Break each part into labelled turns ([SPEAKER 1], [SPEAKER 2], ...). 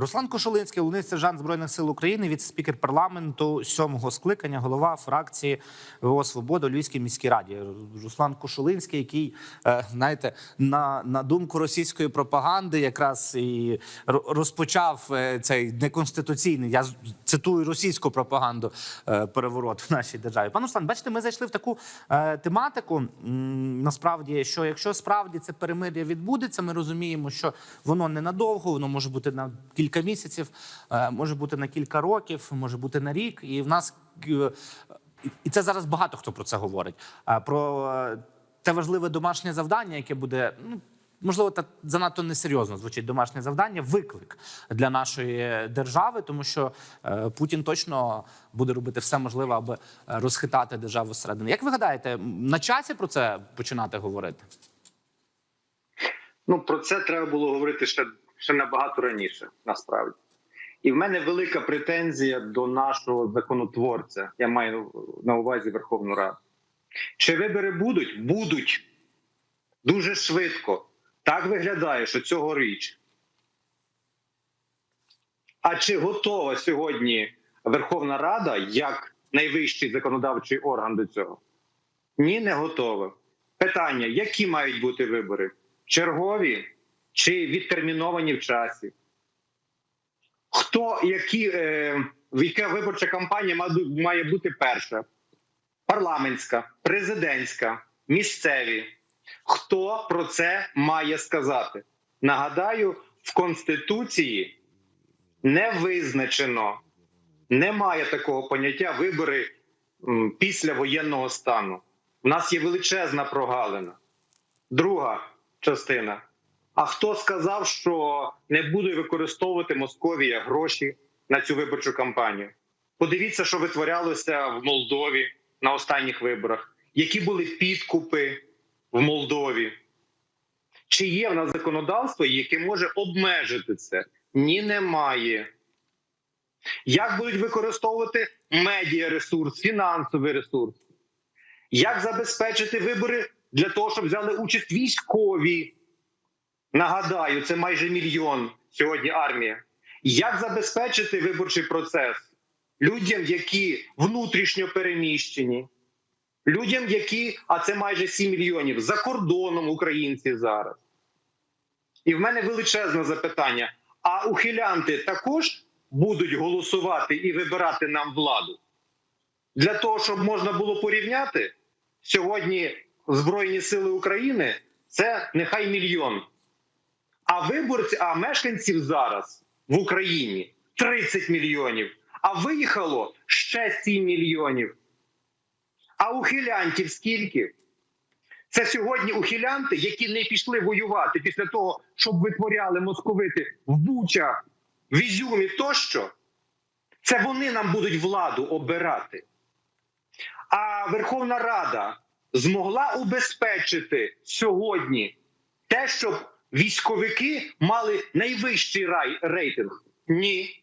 [SPEAKER 1] Руслан Кошулинський, головний сержант збройних сил України, віце-спікер парламенту сьомого скликання, голова фракції ВО Свобода у Львівській міській раді. Руслан Кошулинський, який е, знаєте, на, на думку російської пропаганди, якраз і розпочав е, цей неконституційний. Я цитую російську пропаганду е, переворот в нашій державі. Пане Руслан, бачите, ми зайшли в таку тематику. Насправді, що якщо справді це перемир'я відбудеться, ми розуміємо, що воно ненадовго, воно може бути на кілька місяців, е, може бути на кілька років, може бути на рік. І в нас е, і це зараз багато хто про це говорить. Про е, те важливе домашнє завдання, яке буде ну. Можливо, та занадто несерйозно звучить домашнє завдання, виклик для нашої держави, тому що Путін точно буде робити все можливе, аби розхитати державу зсередини. Як ви гадаєте, на часі про це починати говорити?
[SPEAKER 2] Ну про це треба було говорити ще, ще набагато раніше, насправді. І в мене велика претензія до нашого законотворця. Я маю на увазі Верховну Раду. Чи вибори будуть? Будуть дуже швидко. Так виглядає, що цьогоріч. А чи готова сьогодні Верховна Рада як найвищий законодавчий орган до цього? Ні, не готова. Питання: які мають бути вибори? Чергові чи відтерміновані в часі? Хто які, е, яка виборча кампанія має бути перша? Парламентська, президентська, місцеві. Хто про це має сказати? Нагадаю, в Конституції не визначено, немає такого поняття вибори після воєнного стану. У нас є величезна прогалина. Друга частина. А хто сказав, що не буде використовувати Московія гроші на цю виборчу кампанію? Подивіться, що витворялося в Молдові на останніх виборах, які були підкупи в Молдові. Чи є в нас законодавство, яке може обмежити це? Ні, немає. Як будуть використовувати медіаресурс, фінансовий ресурс? Як забезпечити вибори для того, щоб взяли участь військові? Нагадаю, це майже мільйон сьогодні армія. Як забезпечити виборчий процес людям, які внутрішньо переміщені, людям, які, а це майже 7 мільйонів, за кордоном українці зараз. І в мене величезне запитання: а ухилянти також будуть голосувати і вибирати нам владу? Для того, щоб можна було порівняти, сьогодні Збройні Сили України це нехай мільйон. А виборці, а мешканців зараз в Україні 30 мільйонів, а виїхало ще 7 мільйонів. А ухилянтів скільки? Це сьогодні ухилянти, які не пішли воювати після того, щоб витворяли московити в Бучах, в Ізюмі тощо. Це вони нам будуть владу обирати. А Верховна Рада змогла убезпечити сьогодні те, щоб військовики мали найвищий рай, рейтинг? Ні.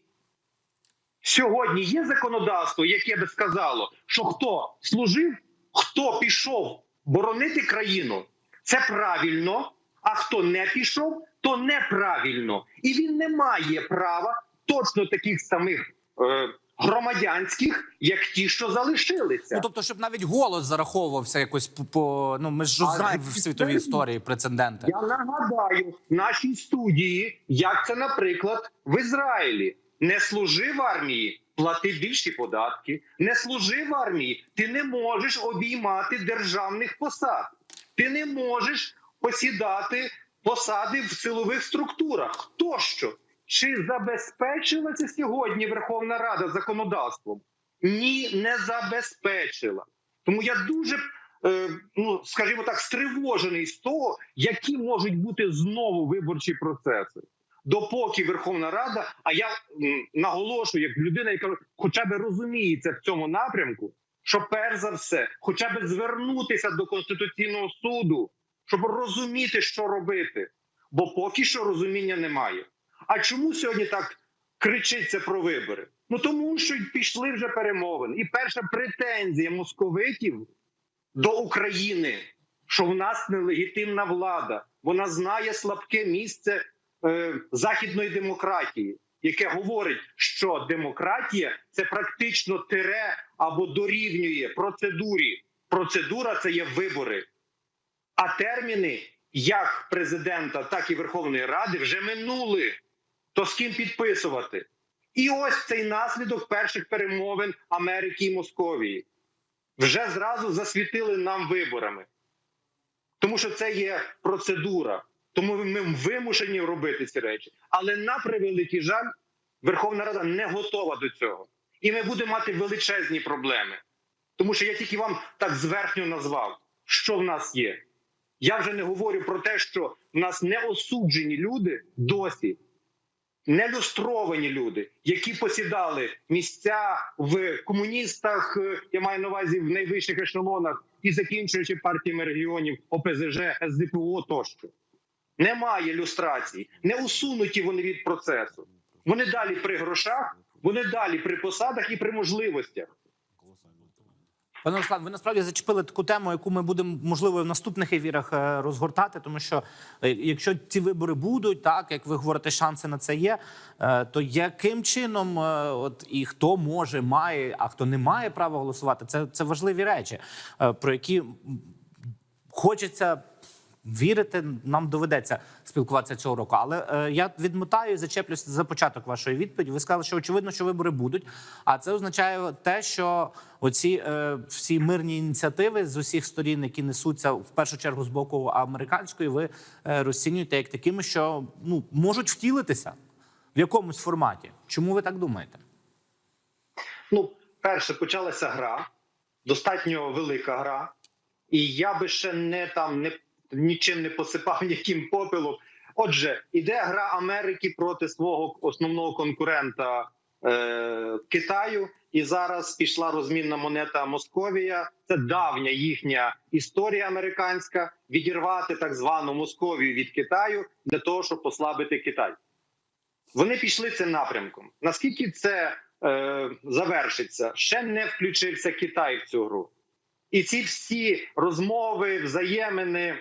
[SPEAKER 2] Сьогодні є законодавство, яке би сказало, що хто служив, хто пішов боронити країну, це правильно, а хто не пішов, то неправильно. І він не має права точно таких самих е, громадянських, як ті, що залишилися.
[SPEAKER 1] Ну тобто, щоб навіть голос зараховувався якось по, по ну ми ж знаємо в світовій історії прецеденти.
[SPEAKER 2] Я нагадаю нашій студії, як це, наприклад, в Ізраїлі. Не служи в армії, плати більші податки. Не служи в армії, ти не можеш обіймати державних посад. Ти не можеш посідати посади в силових структурах. Тощо, чи забезпечила це сьогодні Верховна Рада законодавством? Ні, не забезпечила. Тому я дуже е, ну скажімо так, стривожений з того, які можуть бути знову виборчі процеси. Допоки Верховна Рада, а я наголошую, як людина, яка хоча б розуміється в цьому напрямку, що перш за все, хоча б звернутися до конституційного суду, щоб розуміти, що робити. Бо поки що розуміння немає. А чому сьогодні так кричиться про вибори? Ну тому що пішли вже перемовини. І перша претензія московитів до України, що в нас нелегітимна влада, вона знає слабке місце е, західної демократії. яке говорить, що демократія це практично тире або дорівнює процедурі. Процедура це є вибори. А терміни як президента, так і Верховної Ради вже минули. То з ким підписувати? І ось цей наслідок перших перемовин Америки і Московії вже зразу засвітили нам виборами, тому що це є процедура. Тому ми вимушені робити ці речі. Але на превеликий жаль, Верховна Рада не готова до цього, і ми будемо мати величезні проблеми. Тому що я тільки вам так зверхньо назвав, що в нас є. Я вже не говорю про те, що в нас не осуджені люди досі, не люстровані люди, які посідали місця в комуністах, е, я маю на увазі в найвищих ешелонах і закінчуючи партіями регіонів ОПЗЖ, СДПО тощо. Немає люстрації, не усунуті вони від процесу. Вони далі при грошах, вони далі при посадах і при можливостях.
[SPEAKER 1] Пане Руслан, ви насправді зачепили таку тему, яку ми будемо можливо в наступних ефірах е, розгортати, тому що е, якщо ці вибори будуть, так як ви говорите, шанси на це є. е, То яким чином, от і хто може, має, а хто не має права голосувати, це, це важливі речі, про які хочеться. Вірити нам доведеться спілкуватися цього року, але е, я відмотаю і зачеплюся за початок вашої відповіді. Ви сказали, що очевидно, що вибори будуть. А це означає те, що оці е, всі мирні ініціативи з усіх сторін, які несуться в першу чергу з боку американської, ви е, розцінюєте як такими, що ну можуть втілитися в якомусь форматі. Чому ви так думаєте?
[SPEAKER 2] Ну, перше, почалася гра, достатньо велика гра, і я би ще не там не нічим не посипав ніяким попелом. Отже, іде гра Америки проти свого основного конкурента е, Китаю, і зараз пішла розмінна монета Московія. Це давня їхня історія американська відірвати так звану Московію від Китаю для того, щоб послабити Китай. Вони пішли цим напрямком. Наскільки це е, завершиться? Ще не включився Китай в цю гру. І ці всі розмови, взаємини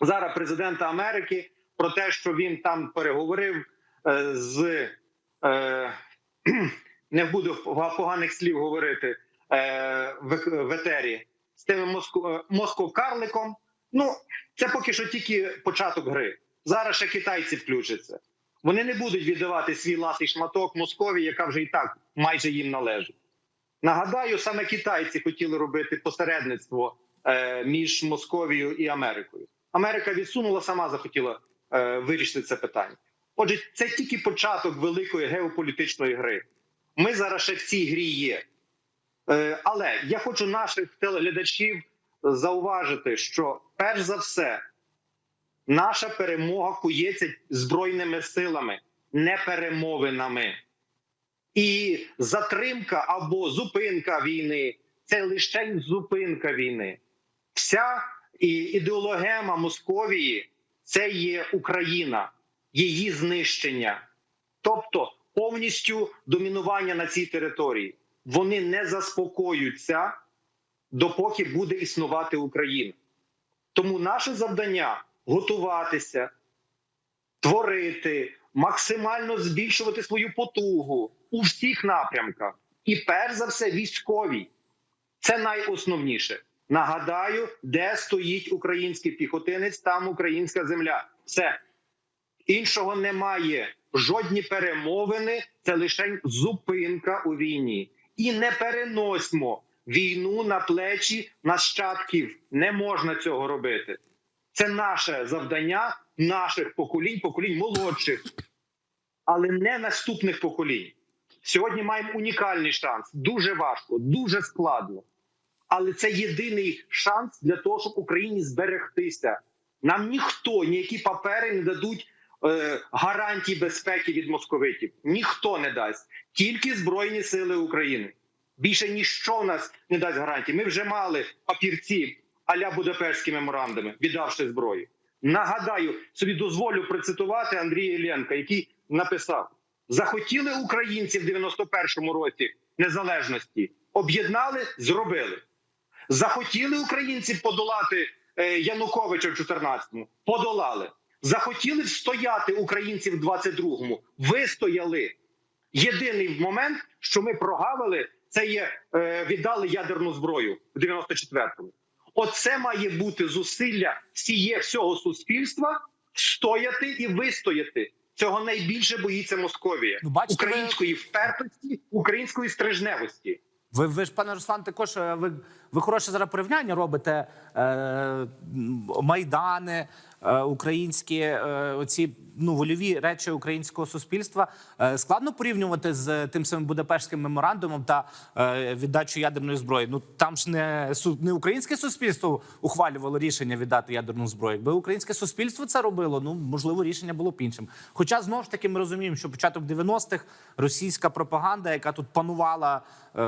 [SPEAKER 2] зараз президента Америки про те, що він там переговорив е, з е, не буду поганих слів говорити е, в, етері з тим Моско, Москов-карликом. Ну це поки що тільки початок гри. Зараз ще китайці включаться. Вони не будуть віддавати свій ласий шматок Москові, яка вже і так майже їм належить. Нагадаю, саме китайці хотіли робити посередництво між Московією і Америкою. Америка відсунула, сама захотіла е, вирішити це питання. Отже, це тільки початок великої геополітичної гри. Ми зараз ще в цій грі є. Е, але я хочу наших телеглядачів зауважити, що перш за все наша перемога кується збройними силами, не перемовинами. І затримка або зупинка війни це лише зупинка війни. Вся і ідеологема Московії це є Україна, її знищення, тобто повністю домінування на цій території. Вони не заспокоюються, допоки буде існувати Україна. Тому наше завдання готуватися, творити, максимально збільшувати свою потугу у всіх напрямках, і перш за все, військовій. Це найосновніше. Нагадаю, де стоїть український піхотинець, там українська земля. Все іншого немає. Жодні перемовини це лише зупинка у війні. І не переносьмо війну на плечі нащадків. Не можна цього робити. Це наше завдання наших поколінь, поколінь молодших, але не наступних поколінь. Сьогодні маємо унікальний шанс. Дуже важко, дуже складно. Але це єдиний шанс для того, щоб Україні зберегтися. Нам ніхто, ніякі папери не дадуть е, гарантій безпеки від московитів. Ніхто не дасть, тільки Збройні Сили України. Більше ніщо в нас не дасть гарантій. Ми вже мали папірці аля Будапештські меморандуми, віддавши зброю. Нагадаю, собі дозволю процитувати Андрія Іллєнка, який написав: захотіли українці в 91-му році незалежності, об'єднали, зробили. Захотіли українці подолати е, Януковича в 14-му, подолали. Захотіли встояти українці в 22-му, вистояли. Єдиний момент, що ми прогавили, це є е, віддали ядерну зброю в 94-му. Оце має бути зусилля всіє всього суспільства стояти і вистояти. Цього найбільше боїться Московія
[SPEAKER 1] бачите,
[SPEAKER 2] української впертості, української стрижневості.
[SPEAKER 1] Ви, ви ж, пане Руслан, також е, ви, ви хороше зараз порівняння робите е, майдани, українські е, оці ну вольові речі українського суспільства. Е, складно порівнювати з тим самим Будапештським меморандумом та е, віддачу ядерної зброї. Ну там ж не не українське суспільство ухвалювало рішення віддати ядерну зброю. Якби українське суспільство це робило, ну можливо, рішення було б іншим. Хоча знову ж таки ми розуміємо, що початок 90-х російська пропаганда, яка тут панувала е,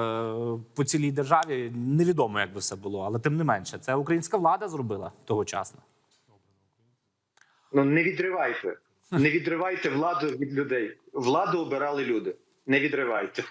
[SPEAKER 1] по цілій державі, невідомо, як би все було, але тим не менше, це українська влада зробила тогочасно.
[SPEAKER 2] Ну не відривайте, не відривайте владу від людей. Владу обирали люди. Не відривайте.